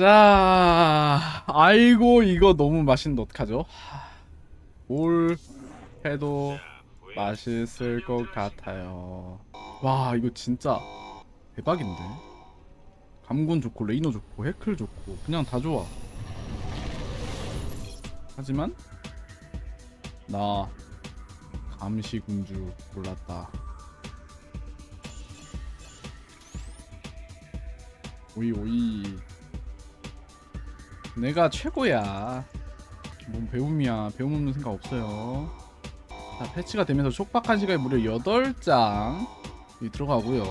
자, 아이고 이거 너무 맛있는데 어떡하죠? 하, 뭘 해도 맛있을 것 같아요. 와, 이거 진짜 대박인데. 감군 좋고 레이너 좋고 해클 좋고 그냥 다 좋아. 하지만 나 감시군주 골랐다. 오이 오이. 내가 최고야. 뭔 배움이야. 배움 없는 생각 없어요. 자, 패치가 되면서 촉박한 시간에 무려 8장이 들어가고요.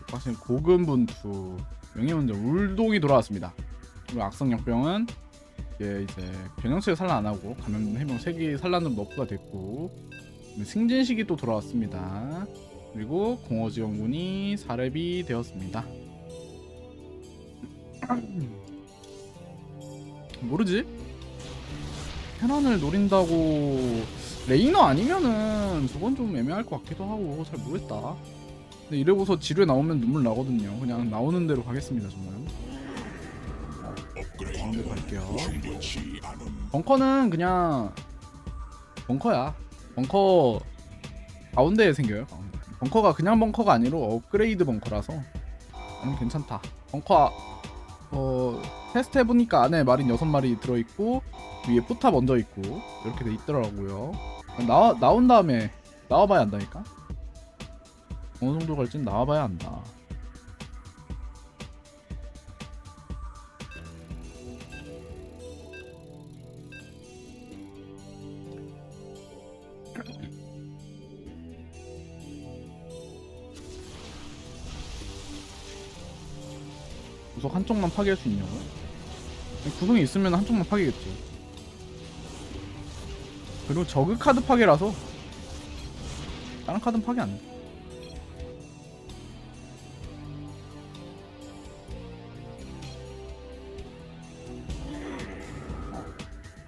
촉박신 고군분투. 명예문제 울동이 돌아왔습니다. 그리고 악성역병은 이게 이제 변형체를 산란 안 하고 감염 해명 3개 산란으로 너프가 됐고 승진식이 또 돌아왔습니다. 그리고 공허지원군이 4렙이 되었습니다. 모르지? 테란을 노린다고 레이너 아니면은 저건 좀 애매할 것 같기도 하고 잘 모르겠다. 근데 이래고서 지뢰 나오면 눈물 나거든요. 그냥 나오는 대로 가겠습니다 저는. 가운데 갈게요. 벙커는 그냥 벙커야. 벙커 가운데에 생겨요. 가운데. 벙커가 그냥 벙커가 아니라 업그레이드 벙커라서 나는 괜찮다. 벙커 어 테스트 해보니까 안에 마린 6마리 들어있고 위에 포탑 얹어 있고 이렇게 돼 있더라고요. 나와, 나온 다음에 나와봐야 한다니까? 어느 정도 갈지는 나와봐야 한다. 구석 한쪽만 파괴할 수 있냐고? 구성이 있으면 한쪽만 파괴겠지. 그리고 저그 카드 파괴라서 다른 카드는 파괴 안 돼.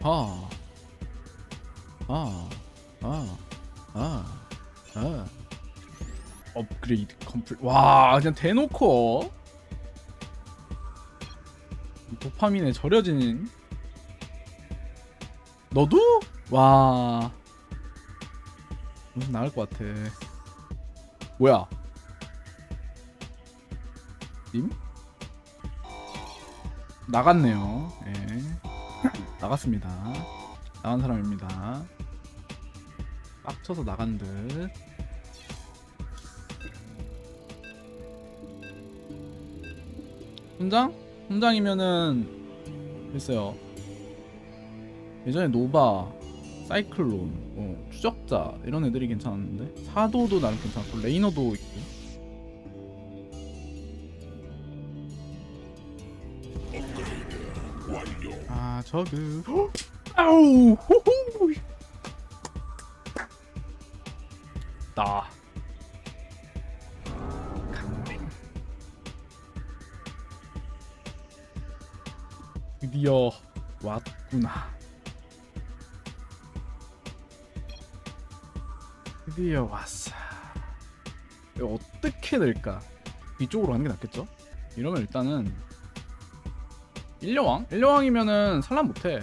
아, 아, 아, 아, 아. 업그레이드 컴플. 와, 그냥 대놓고. 도파민에 절여진 너도? 와. 무슨 나을 것 같아. 뭐야? 님? 나갔네요. 예. 나갔습니다. 나간 사람입니다. 빡쳐서 나간 듯. 훈장? 훈장이면은 글쎄요. 예전에 노바 사이클론 어, 추적자 이런 애들이 괜찮았는데 사도도 나름 괜찮고 레이너도 있고. 아 저그. 헉! 아우! 호호! 나 드디어 왔구나. 드디어 왔어. 이거 어떻게 될까? 이쪽으로 가는 게 낫겠죠? 이러면 일단은 일려왕? 일려왕이면은 산란 못해.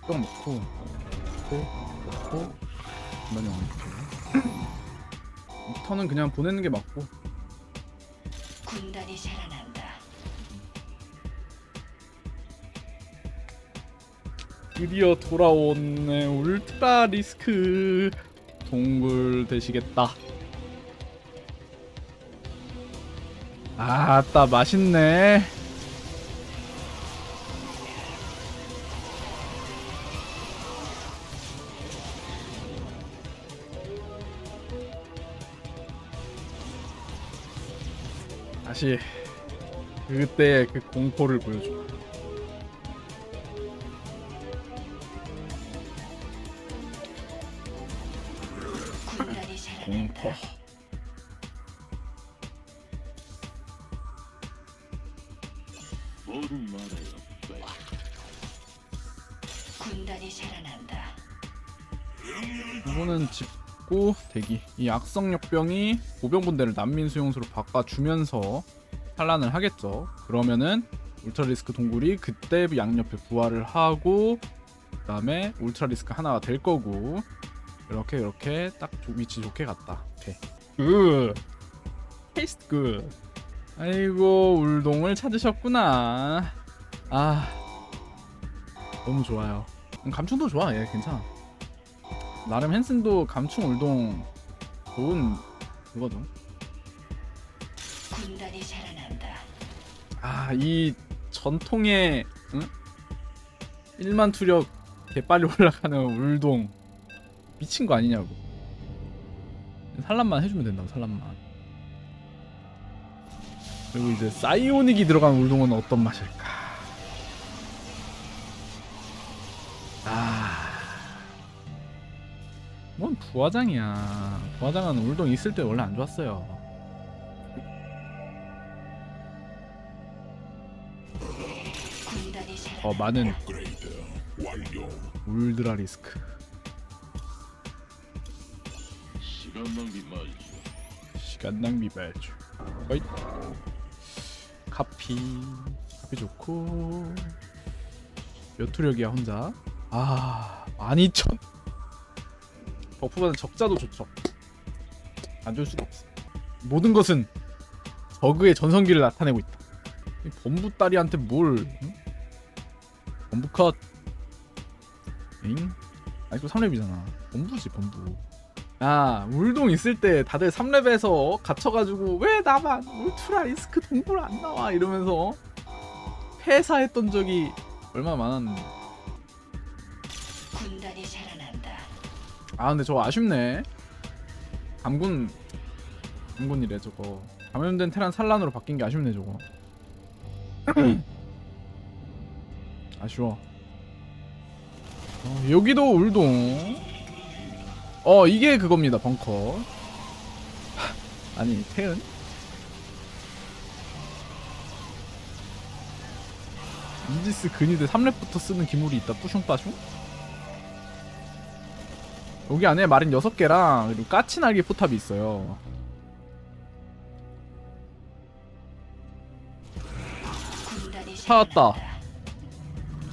뿅 넣고 넣고 넣고 그다음에 왕이 턴은 그냥 보내는 게 맞고 드디어 돌아오네. 울트라 리스크. 동굴 되시겠다. 아따 맛있네. 다시 그때의 그 공포를 보여줘 살아난다. 공포 군단이 살아난다. 이거는 짚고 대기 이 악성역병이 보병분대를 난민 수용소로 바꿔주면서 산란을 하겠죠. 그러면은 울트라 리스크 동굴이 그때 양옆에 부활을 하고 그다음에 울트라 리스크 하나가 될 거고 이렇게 이렇게 딱 조- 위치 좋게 갔다. 오케이. 굿. 테이스트 굿. 아이고 울동을 찾으셨구나. 아 너무 좋아요. 음, 감충도 좋아 얘 괜찮아. 나름 헨슨도 감충 울동 좋은 그거죠. 군단이 자라난다. 아 이 전통의 응? 1만 투력 개빨리 올라가는 울동 미친 거 아니냐고. 산란만 해주면 된다고 산란만. 그리고 이제 사이오닉이 들어간 울동은 어떤 맛일까? 아뭔 부화장이야. 부화장은 울동 있을 때 원래 안 좋았어요. 어 많은 울드라 리스크 시간 낭비 말지. 시간 낭비 말죠. 어이. 카피. 카피 좋고. 몇 투력이야 혼자. 아 12,000 버프받은 적자도 좋죠. 안줄 수가 없어. 모든 것은 저그의 전성기를 나타내고 있다. 이 범부 딸이한테 뭘 응? 범부 컷. 엥? 아직도 3렙이잖아. 범부지 범부 야 울동 있을 때 다들 3렙에서 갇혀가지고 왜 나만 울트라 리스크 동굴 안 나와? 이러면서 폐사했던 적이 얼마나 많았는데. 군단이 자라난다. 아 근데 저거 아쉽네. 감군 감군이래 저거. 감염된 테란 산란으로 바뀐 게 아쉽네 저거. 아쉬워. 어, 여기도 울동 어 이게 그겁니다 벙커. 아니 태은? 이지스 근위대 3렙부터 쓰는 기물이 있다. 뿌숑빠숑 여기 안에 마린 6개랑 그리고 까치 날개 포탑이 있어요. 찾았다.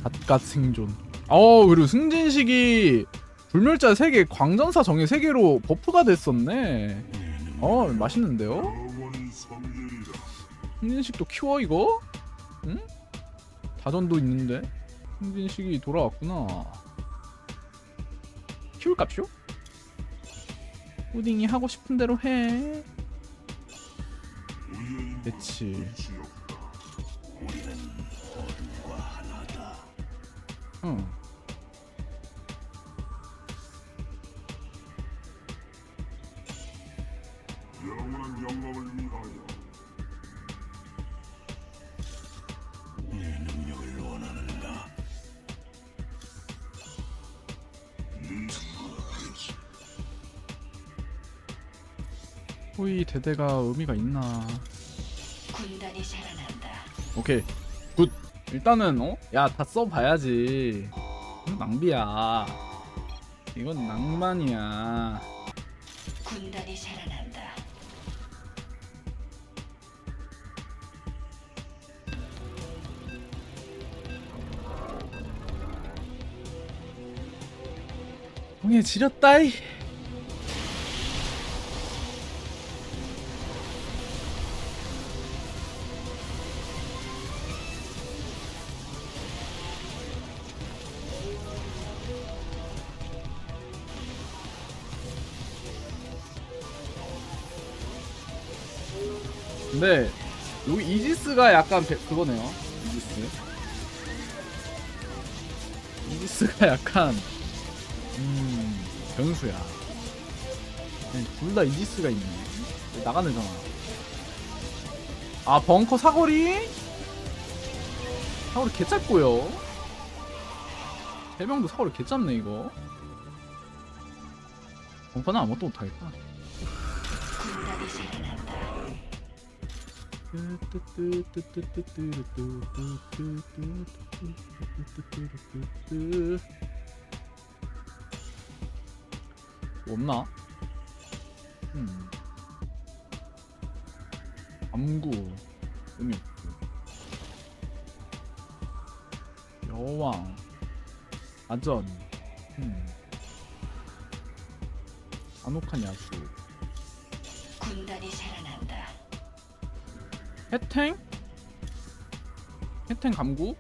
갓갓 생존. 어 그리고 승진식이 불멸자 3개 광전사 정예 3개로 버프가 됐었네 어 맛있는데요? 승진식도 키워 이거? 응? 다전도 있는데 승진식이 돌아왔구나 키울깝쇼? 푸딩이 하고 싶은 대로 해 그치 응. 호이 대대가 의미가 있나? 군단이 자라난다. 오케이. 굿. 일단은 어? 야 다 써봐야지. 이건 낭비야. 이건 낭만이야. 군단이 자라난다. 공에 지렸다이. 근데 여기 이지스가 약간 배- 그거네요. 이지스. 이지스가 약간 음 변수야. 둘 다 이지스가 있네. 나가네잖아 아 벙커 사거리? 사거리 개짧고요. 해병도 사거리 개짧네 이거. 벙커는 아무것도 못하겠다 뭐 없나? 음. 암구 의미 없고 여왕 아전 음. 잔혹한 야수 군단이 살아난다. 해탱? 해탱 감구?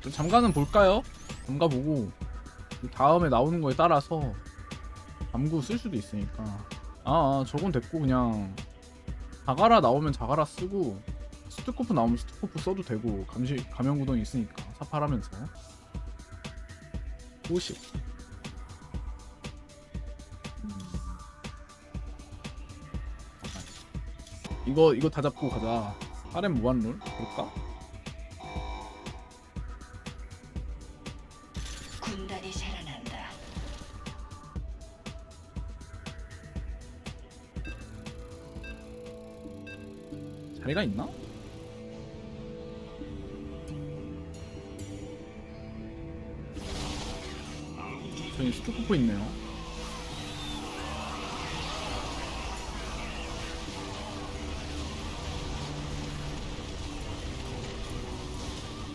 좀 잠가는 볼까요? 잠가 보고 그 다음에 나오는 거에 따라서 감구 쓸 수도 있으니까 아, 아 저건 됐고 그냥 자가라 나오면 자가라 쓰고 스투코프 나오면 스투코프 써도 되고 감시 가면 구덩이 있으니까 사팔하면서 50 음. 이거 이거 다 잡고 가자. RM 무한롤 볼까? 자리가 있나? 저기 스투코프 있네요.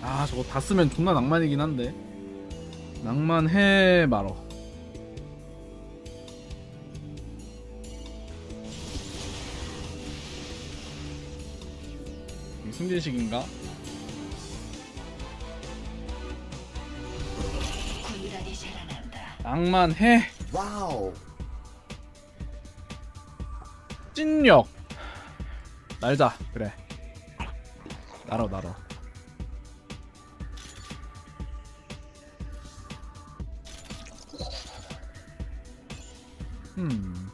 아 저거 다 쓰면 존나 낭만이긴 한데 낭만해 말어 승진식인가? 낭만해. 와우. 찐력. 날자. 그래. 날어 날어 음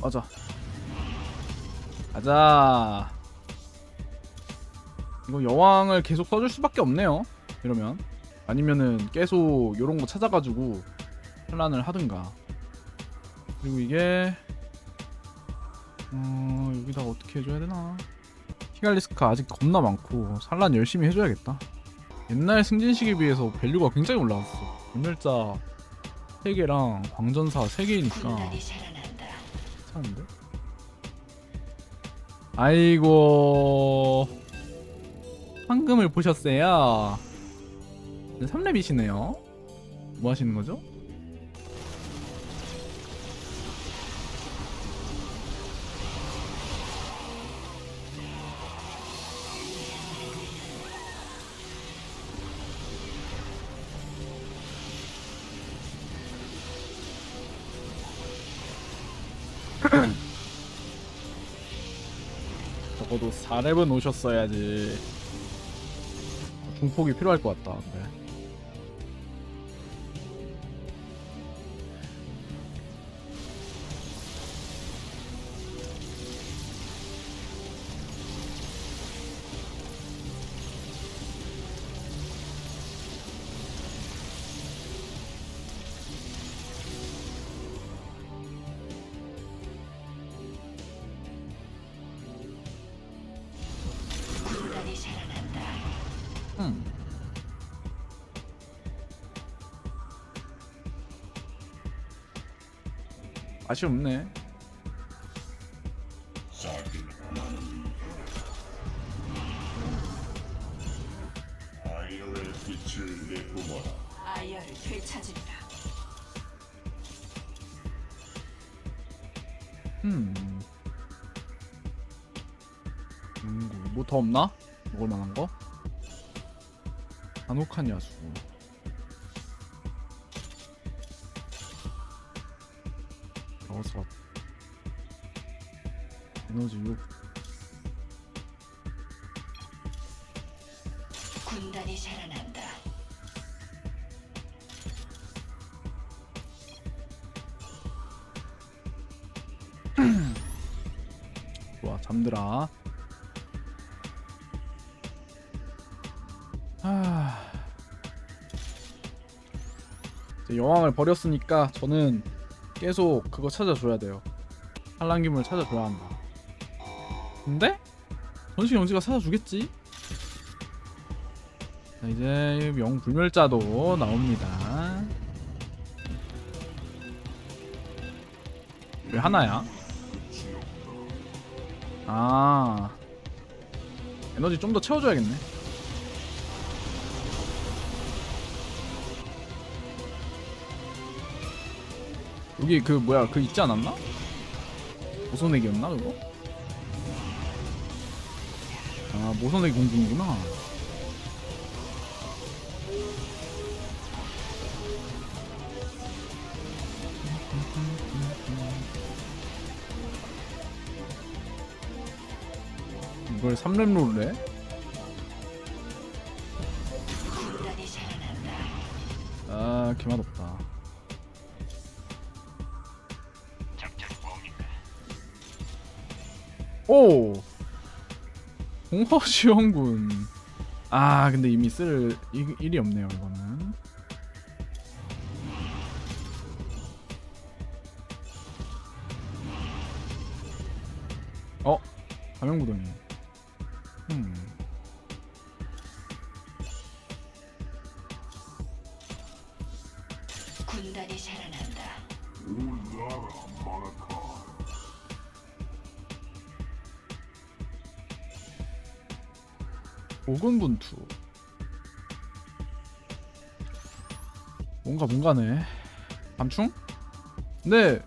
맞아 가자 이거 여왕을 계속 써줄 수밖에 없네요. 이러면 아니면은 계속 요런 거 찾아가지고 혼란을 하든가. 그리고 이게 어 여기다가 어떻게 해줘야 되나? 히갈리스카 아직 겁나 많고 산란 열심히 해줘야겠다. 옛날 승진식에 비해서 밸류가 굉장히 올라갔어. 분열자 3개랑 광전사 3개이니까 군단이 살아난다. 괜찮은데? 아이고 황금을 보셨어요 3렙이시네요 뭐 하시는 거죠? 적어도 4렙은 오셨어야지 중폭이 필요할 것 같다 네. 군 맛이 없네 되찾으리라. 음. 음, 뭐더 없나? 먹을 만한 거? 간혹한 야수. 여섯. 에너지 6. 군단이 살아난다. 좋아, 잠들아. 하... 이제 여왕을 버렸으니까 저는 계속 그거 찾아줘야 돼요. 한란기물 찾아줘야 한다. 근데 전신 영지가 찾아주겠지? 자 이제 영불멸자도 나옵니다 왜 하나야? 아 에너지 좀 더 채워줘야겠네 여기 그 뭐야 그 있지 않았나? 모선액이었나 그거? 아 모선액 공중이구나 이걸 3렙 롤을 해? 아 개맛없다 오! 공허지원군. 아 근데 이미 쓸 일- 일이 없네요 이거는. 어? 가명부동이. 음 오근분투. 뭔가 뭔가네. 밤충? 근데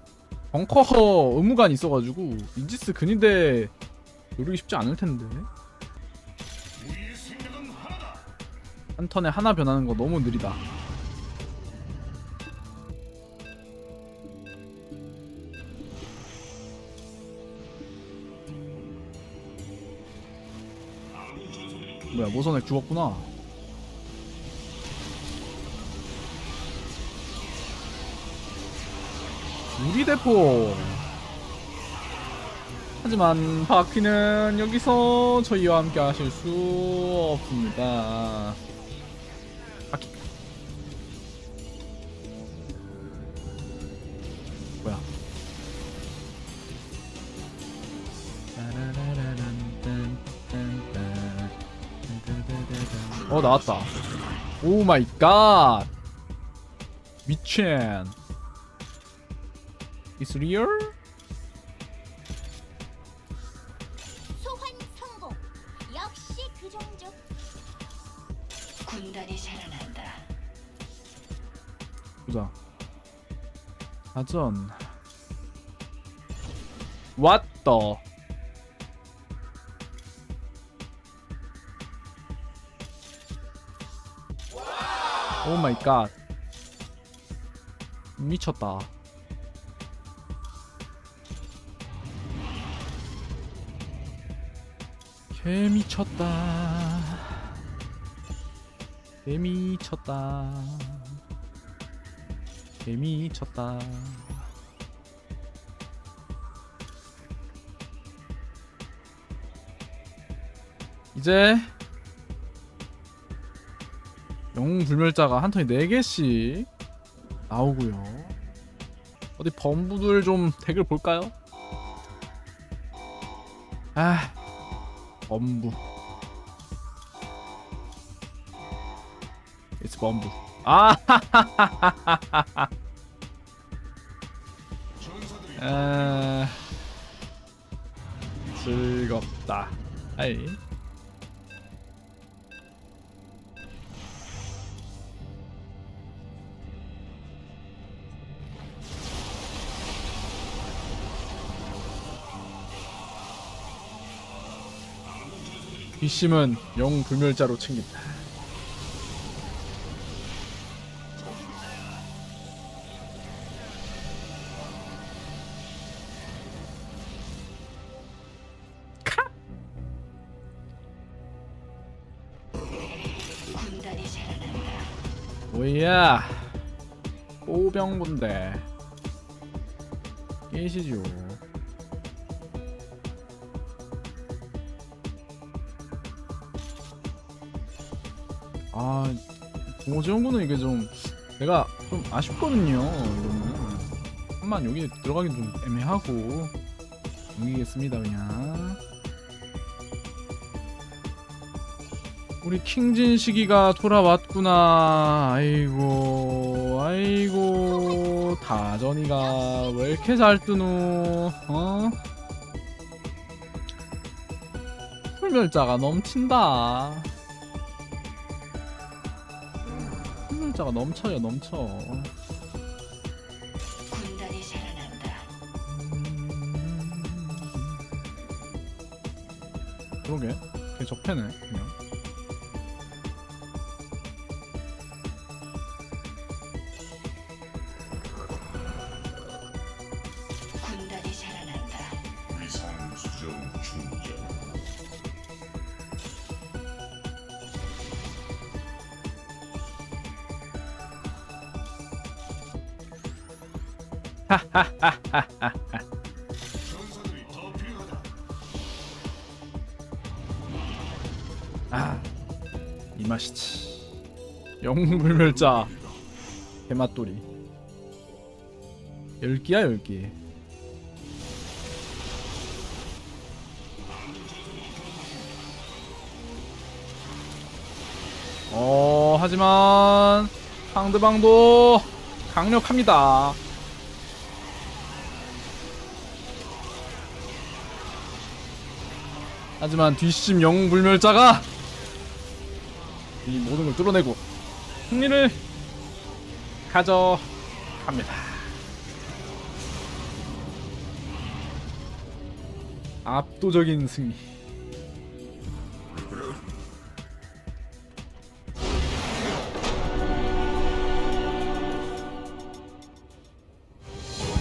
벙커 의무관 있어가지고 이지스 근인데 누르기 쉽지 않을 텐데. 한 턴에 하나 변하는 거 너무 느리다 뭐야 모선액 죽었구나. 우리 대포. 하지만 바퀴는 여기서 저희와 함께 하실 수 없습니다 어 나왔다 오 마이 갓 미친 Is real? 소환 성공. 역시 그 정도. 군단이 살아난다. 보자 사전 What the 오 마이 갓 미쳤다. 개 미쳤다. 개 미쳤다. 개 미쳤다. 이제 영웅 불멸자가 한 턴에 4개씩 나오고요. 어디 범부들 좀 덱을 볼까요? 아 범부. It's 범부. 아 아 즐겁다. 아이 뒷심은 영 불멸자로 챙긴다. 뭐야? 오병군대 깨시죠. 아, 동호지원군은 이게 좀 내가 좀 아쉽거든요. 이거는 한만 여기 들어가긴 좀 애매하고 넘기겠습니다 그냥. 우리 킹진 시기가 돌아왔구나. 아이고, 아이고, 다전이가 왜 이렇게 잘 뜨노? 어? 풀멸자가 넘친다. 풀멸자가 넘쳐요, 넘쳐. 군단이 살아난다. 그러게, 걔 적패네, 그냥. 아, 이 맛이지. 영불멸자 개맛돌이. 열기야 열기. 어 하지만 상대방도 강력합니다. 하지만 뒷심 영불멸자가 이 모든 걸 뚫어내고 승리를 가져갑니다. 압도적인 승리.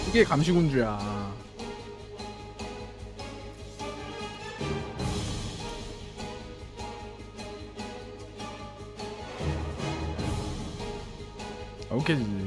이게 감시군주야. 오케이.